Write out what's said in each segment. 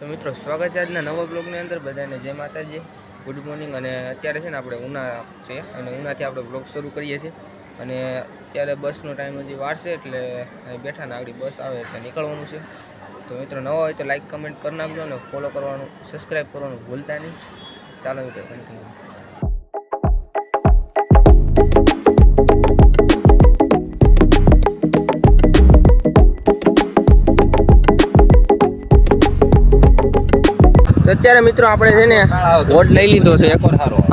તો મિત્રો, સ્વાગત છે આજના નવા બ્લોગની અંદર. બધાને જય માતાજી. ગુડ મોર્નિંગ અને અત્યારે છે ને આપણે ઉના છે. અને ઉનાથી આપણે બ્લોગ શરૂ કરીએ છીએ. અને અત્યારે બસનો ટાઈમ હજી વાર એટલે બેઠા ને આગળ બસ આવે એટલે નીકળવાનું છે. તો મિત્રો, નવા હોય તો લાઇક કમેન્ટ કરી નાખજો અને ફોલો કરવાનું સબસ્ક્રાઈબ કરવાનું ભૂલતા નહીં. ચાલો મિત્રો કન્ટિન્યુ અત્યારે મિત્રો આપણે છે ને વોટ લઈ લીધો છે.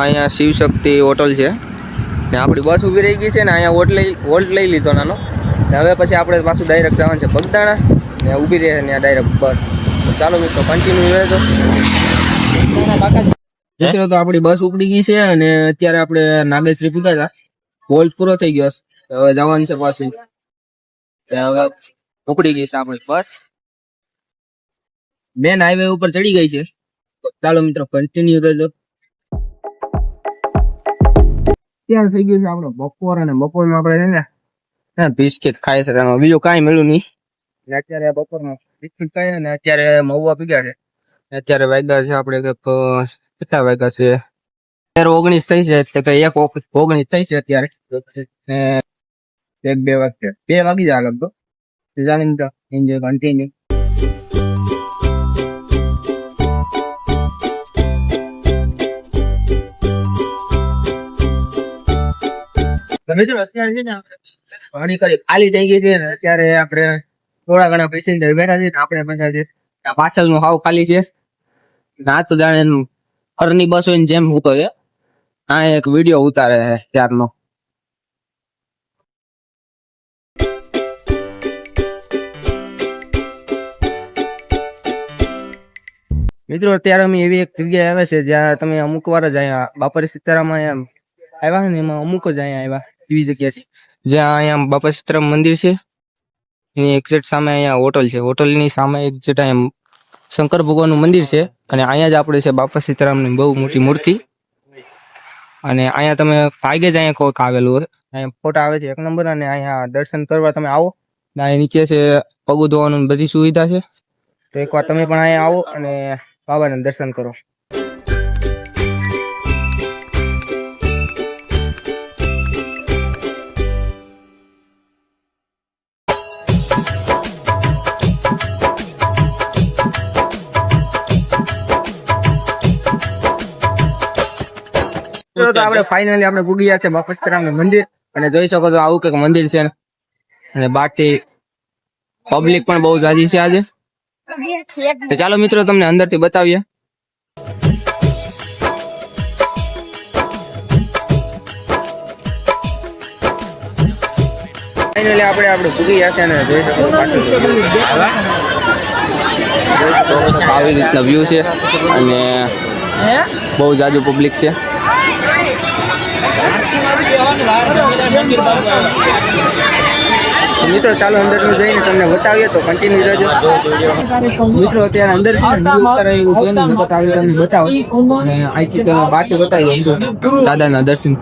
અહીંયા શિવશક્તિ હોટલ છે. ને આપણી બસ ઊભી રહી ગઈ છે ને અહીંયા વોટ લઈ વોટ લઈ લીધો નાનો. ને હવે પછી આપણે પાછું ડાયરેક્ટ જવાનું છે બગદાણા. ને ઊભી રહે ત્યાં ડાયરેક્ટ બસ. ચાલો મિત્રો કન્ટિન્યુ રહેજો મિત્રો તો આપણી બસ ઉપડી ગઈ છે અને અત્યારે આપણે નાગેશ્રી પૂગા હતા વોલ્ટ પૂરો થઈ ગયો હવે જવાનું છે પાછું. હવે ઉપડી ગઈ છે આપણી બસ. મેન હાઈવે ઉપર ચડી ગઈ છે. ચાલો મિત્રો કન્ટિન્યુ રહેજો અત્યારે થઈ ગયું છે આપણો? બપોર અને બપોરમાં આપણે છે ને બિસ્કિટ ખાય છે. તેમાં બીજું કાંઈ મળ્યું નહીં. ને અત્યારે બપોરમાં બિસ્કિટ ખાય ને અત્યારે મહુવા પીગ્યા છે. અત્યારે વાગ્યા છે આપણે કંઈક કેટલા વાગ્યા છે? અત્યારે ઓગણીસ થઈ છે, એટલે કે એક ઓગ- ઓગણીસ થઈ છે અત્યારે. એક બે વાગે બે વાગી જાય લગભગ. ચાલો તો એન્જોય કન્ટિન્યુ મિત્રો અત્યારે છે ને ઘણી કરી ખાલી થઈ ગઈ છે ને અત્યારે આપણે થોડા ઘણા પેસેન્જર બેઠા છે આપણે પાછા છે ખાલી છે. ના તો જાણે ફરની બસ હોય જેમ મૂકો છે આ એક વીડિયો ઉતારે છે ત્યારનો. મિત્રો, અત્યારે અમે એવી એક જગ્યાએ આવે છે જ્યાં તમે અમુક વાર જ અહીંયા બાપરી સીતારામમાં અહીંયા આવ્યા ને, એમાં અમુક જ અહીંયા આવ્યા. એવી જગ્યા છે, જ્યાં અહીંયા બાપા સીતારામ મંદિર છે. એની એક્ઝેક્ટ સામે અહીંયા હોટલ છે. હોટલની સામે એક્ઝેક્ટ અહીંયા શંકર ભગવાનનું મંદિર છે અને અહીંયા જ આપણે છે બાપા સીતારામની બહુ મોટી મૂર્તિ. અને અહીંયા તમે ભાગે જ અહીંયા કોઈક આવેલું હોય. અહીંયા ફોટા આવે છે એક નંબર અને અહીંયા દર્શન કરવા તમે આવો. અહીંયા નીચે છે પગું ધોવાનું બધી સુવિધા છે. તો એકવાર તમે પણ અહીંયા આવો અને બાબાના દર્શન કરો. તો તો આપણે ફાઇનલી આપણે પૂગી ગયા છે બાપા મંદિર. અને જોઈ શકો છો આવું કંઈક મંદિર છે. અને બહારથી પબ્લિક પણ બહુ જાજી છે આજે. તો ચાલો મિત્રો તમને અંદરથી બતાવીએ. ફાઇનલી આપણે આપણે પૂગી ગયા છે અને જોઈ શકો પાછળ જોઈ શકો છો આવી રીતના વ્યૂ છે. અને બહુ જાજુ પબ્લિક છે. મિત્રો ચાલો અંદર જઈને તમને બતાવીએ તો કન્ટિન્યુ રહેજો. મિત્રો અત્યારે અંદર છે ને view છે ને બતાવી તમને બતાવો. અને અહીંથી તમે બહારથી બતાવી દઉં દાદાના દર્શન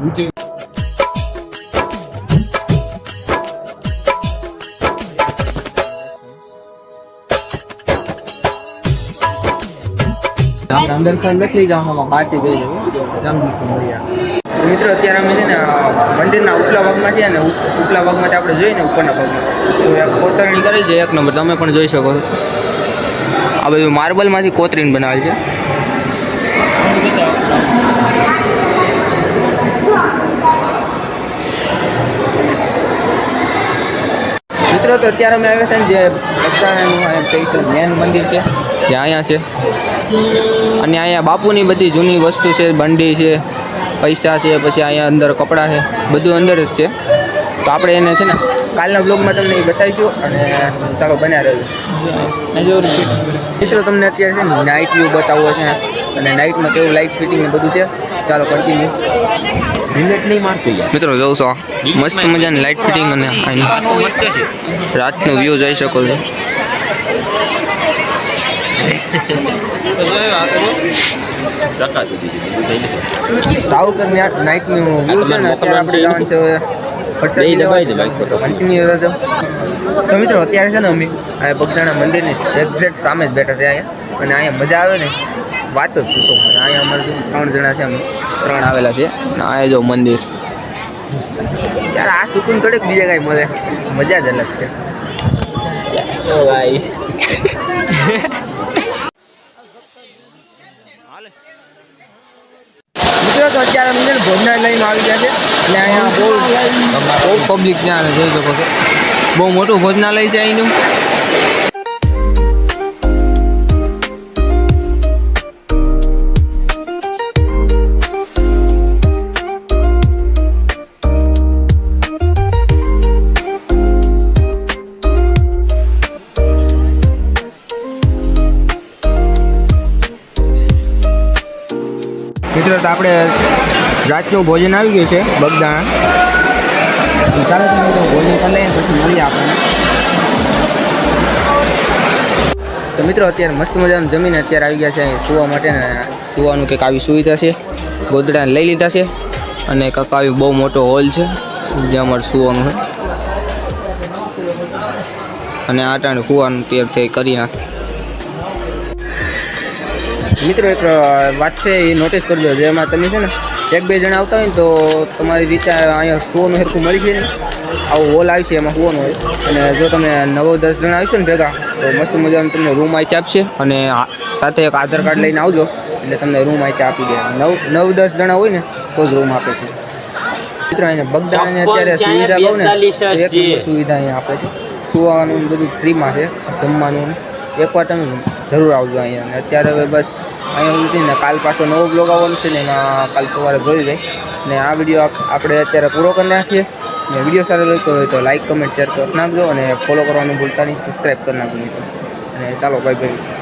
અંદર પણ નથી લઈ જવાનું. બહારથી ગઈ મિત્રો, અત્યારે અમે છે ને મંદિરના ઉપલા ભાગમાં છે ને ઉપ- ઉપલા ભાગમાં આપણે જોઈએ ને ઉપરના ભાગમાં. તો કોતરણી કરી છે, એક નંબર, તમે પણ જોઈ શકો છો. આ બધું માર્બલમાંથી કોતરીને બનાવેલ છે. મિત્રો, તો અત્યારે અમે આવ્યા છે ને, જે સ્પેશિયલ મેન મંદિર છે. જે અહીંયા છે. અને અહીંયા બાપુની બધી જૂની વસ્તુ છે, બંડી છે પૈસા છે પછી અહીંયા અંદર કપડાં છે બધું અંદર જ છે. તો આપણે એને છે ને કાલના બ્લોગમાં તમને એ બતાવીશું અને ચાલો બન્યા રહ્યું મિત્રો તમને અત્યારે છે ને નાઇટ વ્યૂ બતાવવો છે અને નાઇટમાં કેવું લાઇટ ફિટિંગ ને બધું છે ચાલો કન્ટિન્યુ મિનિટ નહીં મારતું મિત્રો જોઉં છો મસ્ત મજાની લાઇટ ફિટિંગ અને રાતનું વ્યૂ જોઈ શકો છો. ટકા સુધી બીજું કઈ નથી. તાવ કે નાઇટનું વ્યૂ છે ને અત્યારે આપણે જવાનું છે તો. કન્ટિન્યુ રહેજો તો મિત્રો અત્યારે છે ને અમે આ બગદાણા મંદિરની એક્ઝેક્ટ સામે જ બેઠા છે અહીંયા. અને અહીંયા મજા આવે ને વાત જ પૂછો. મને અહીંયા અમારે ત્રણ જણા છે અમે. ત્રણ આવેલા છે. અને આ જો મંદિર. યાર આ સુકૂન થોડીક બીજે કાંઈ મળે. મજા જ અલગ છે. મિત્રો, તો અત્યારે અમે ભોજનાલય ને આવી ગયા છે. અને અહીંયા બહુ બહુ પબ્લિક છે આને, જોઈ શકો છો. બહુ મોટું ભોજનાલય છે અહીંનું. મિત્રો, તો આપણે રાતનું ભોજન આવી ગયું છે, બગદાણા. ચાલો તમે ભોજન કરી લઈએ પછી મળીએ આપણને. તો મિત્રો, અત્યારે મસ્ત મજાનું જમીન અત્યારે આવી ગયા છે, અહીં સુવા માટે સુવાનું કંઈક આવી સુવિધા છે. ગોદડા લઈ લીધા છે અને કંઈક આવી બહુ મોટો હોલ છે, જ્યાં અમારે સુવાનું અને આટાણે સુવાનું તૈયાર થઈ કરી નાખે. મિત્રો એક વાત છે એ નોટિસ કરજો જેમાં તમે છે ને એક બે જણા આવતા હોય ને તો તમારી રીતે અહીંયા સુવાનું સરખું મળી છે ને. આવું હોલ આવશે એમાં સુવાનું હોય. અને જો તમે નવો દસ જણા આવશો ને ભેગા તો મસ્ત મજાનું તમને રૂમ અહીંથી આપશે. અને સાથે એક આધાર કાર્ડ લઈને આવજો. એટલે તમને રૂમ અહીંથી આપી દે. નવ નવ દસ જણા હોય ને તો જ રૂમ આપે છે. મિત્રો અહીંયા બગદાણાની અત્યારે સુવિધા કહું ને એક સુવિધા અહીંયા આપે છે. સુવાનું બધું ફ્રીમાં છે. જમવાનું એકવાર તમે જરૂર આવજો અહીંયા. અને અત્યારે હવે બસ અહીંયા સુધી ને કાલ પાછો નવો બ્લોગ આવવાનો છે ને એમાં કાલ સવારે જોઈ જાય ને આ વીડિયો આપણે અત્યારે પૂરો કરી નાખીએ. ને વીડિયો સારો લાગ્યો હોય તો લાઇક કમેન્ટ શેર કરી નાખજો અને ફોલો કરવાનું ભૂલતા નહીં. સબસ્ક્રાઈબ કરી નાખજો અને ચાલો ભાઈ બાય